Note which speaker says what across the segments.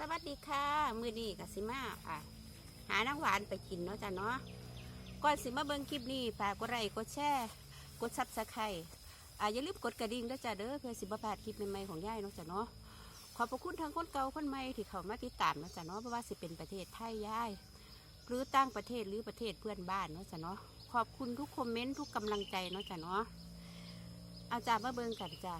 Speaker 1: สวัสดีค่ะ มือนี้กับสิมาค่ะ หาน้ำหวานไปกินเนาะจ้ะเนาะก่อนสิมาเบิ่งคลิปนี้ฝากกดไลค์กดแชร์กดซับสไครต์อ่าอย่าลืมกดกระดิ่งด้วยจ้ะเด้อเพื่อสิบพลาดคลิปใหม่ๆของย่ายเนาะจ้ะเนาะขอบพระคุณทั้งคนเก่าคนใหม่ที่เข้ามาติดตามเนาะจ้ะเนาะเพราะว่าสิเป็นประเทศไทยย่ายหรือต่างประเทศหรือประเทศเพื่อนบ้านเนาะจ้ะเนาะขอบคุณทุกคอมเมนต์ทุกกำลังใจเนาะจ้ะเนาะเอาจ้ามาเบิ่งกันจ้า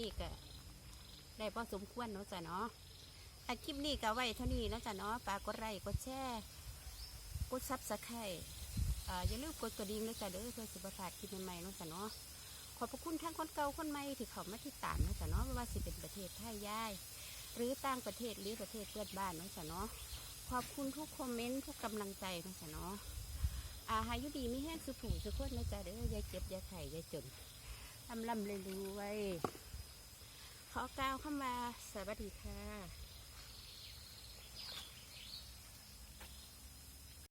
Speaker 1: นี่ก็ได้พอสมควรเนาะจ้ะเนาะอันคลิปนี้ก็ไว้เท่านี้เนาะจ้ะเนาะฝากกดไลค์กดแชร์กดซับสไครต์อย่าลืมกดกระดิ่งด้วยจ้ะเด้อเพื่อสิบพลาดคลิปใหม่ๆเนาะจ้ะเนาะขอบพระคุณทั้งคนเก่าคนใหม่ที่เขามาติดตามเนาะจ้ะเนาะไม่ว่าสิเป็นประเทศไทยย่าย หรือต่างประเทศหรือประเทศเพื่อนบ้านเนาะจ้ะเนาะขอบคุณทุกคอมเมนต์ทุกกำลังใจเนาะจ้ะเนาะอาหายุดีไม่แห้งสุผูสุขคนนะจ๊ะเด้ออย่าเจ็บอย่าไข่อย่าจนลำลำเลยรู้ไว้ ขอกล่าวเข้ามาสวัสดีค่ะ